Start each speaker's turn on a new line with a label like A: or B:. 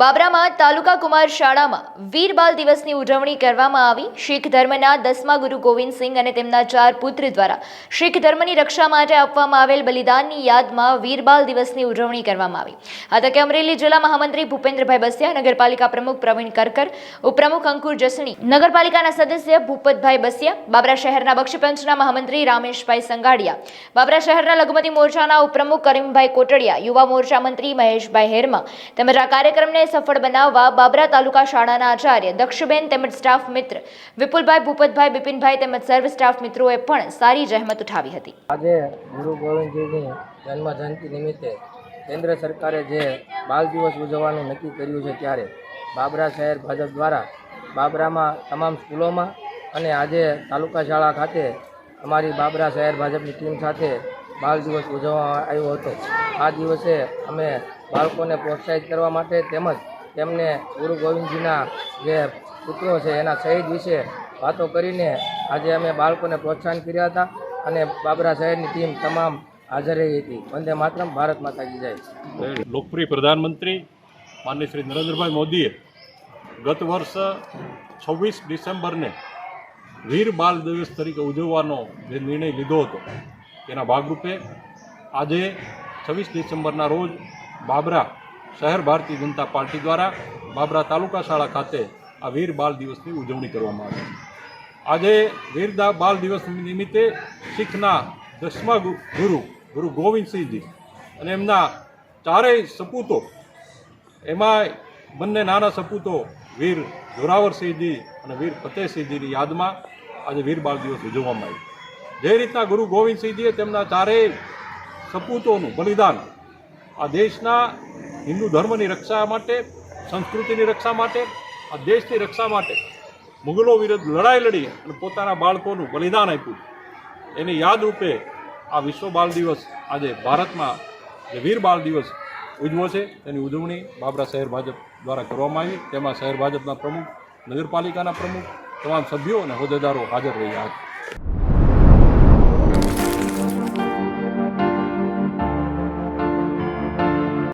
A: બાબરામાં તાલુકા કુમાર શાળામાં વીર બાલ દિવસની ઉજવણી કરવામાં આવી. શીખ ધર્મના દસમા ગુરુ ગોવિંદસિંહ અને તેમના ચાર પુત્ર દ્વારા શીખ ધર્મની રક્ષા માટે આપવામાં આવેલ બલિદાનની યાદમાં વીર બાલ દિવસની ઉજવણી કરવામાં આવી. આ તકે અમરેલી જિલ્લા મહામંત્રી ભૂપેન્દ્રભાઈ બસિયા, નગરપાલિકા પ્રમુખ પ્રવીણ કરકર, ઉપપ્રમુખ અંકુર જસણી, નગરપાલિકાના સદસ્ય ભૂપતભાઈ બસિયા, બાબરા શહેરના બક્ષપંચના મહામંત્રી રામેશભાઈ સંગાડિયા બાબરા શહેરના લઘુમતી મોરચાના ઉપપ્રમુખ કરીમભાઈ કોટડિયા, યુવા મોરચા મંત્રી મહેશભાઈ હેરમા તેમજ આ કાર્યક્રમને સફળ બનાવવા બાબરા તાલુકા શાળાના આચાર્ય દક્ષબેન તેમજ સ્ટાફ મિત્ર વિપુલભાઈ, ભૂપતભાઈ, બિપિનભાઈ તેમજ સર્વ સ્ટાફ મિત્રોએ પણ સારી જહેમત ઉઠાવી હતી.
B: આજે ગુરુ ગોવિંદજીની જન્મ જયંતિ નિમિત્તે કેન્દ્ર સરકારે જે બાલ દિવસ ઉજવવાનું નક્કી કર્યું છે ત્યારે બાબરા શહેર ભાજપ દ્વારા બાબરામાં તમામ સ્કૂલોમાં અને આજે તાલુકા શાળા ખાતે અમારી બાબરા શહેર ભાજપની ટીમ સાથે બાલ દિવસ ઉજવવામાં આવ્યો હતો. આ દિવસે અમે બાળકોને પ્રોત્સાહિત કરવા માટે તેમજ તેમને ગુરુ ગોવિંદજીના જે પુત્રો છે, એના શહીદ વિશે વાતો કરીને આજે અમે બાળકોને પ્રોત્સાહન કર્યા હતા અને બાબરા શહેરની ટીમ તમામ હાજર રહી હતી. વંદે માતરમ, ભારત માતા જય.
C: લોકપ્રિય પ્રધાનમંત્રી માનનીય શ્રી નરેન્દ્રભાઈ મોદીએ ગત વર્ષ છવ્વીસ ડિસેમ્બરને વીર બાલ દિવસ તરીકે ઉજવવાનો જે નિર્ણય લીધો હતો તેના ભાગરૂપે આજે છવ્વીસ ડિસેમ્બરના રોજ બાબરા શહેર ભારતીય જનતા પાર્ટી દ્વારા બાબરા તાલુકા શાળા ખાતે આ વીર બાલ દિવસની ઉજવણી કરવામાં આવી. આજે વીર બાલ દિવસ નિમિત્તે શીખના દસમા ગુરુ ગુરુ ગોવિંદસિંહજી અને એમના ચારેય સપૂતો એમાં બંને નાના સપૂતો વીર જોરાવરસિંહજી અને વીર ફતેહસિંહજીની યાદમાં આજે વીર બાળ દિવસ ઉજવવામાં આવ્યો. જે રીતના ગુરુ ગોવિંદસિંહજીએ તેમના ચારેય સપૂતોનું બલિદાન આ દેશના હિન્દુ ધર્મની રક્ષા માટે, સંસ્કૃતિની રક્ષા માટે, આ દેશની રક્ષા માટે મુગલો વિરુદ્ધ લડાઈ લડી અને પોતાના બાળકોનું બલિદાન આપ્યું. એની યાદ રૂપે આ વિશ્વ બાળ દિવસ આજે ભારતમાં જે વીર બાળ દિવસ ઉજવો છે, તેની ઉજવણી બાબરા શહેર ભાજપ દ્વારા કરવામાં આવી. તેમાં શહેર ભાજપના પ્રમુખ, નગરપાલિકાના પ્રમુખ, તમામ સભ્યો અને હોદ્દેદારો હાજર રહ્યા હતા.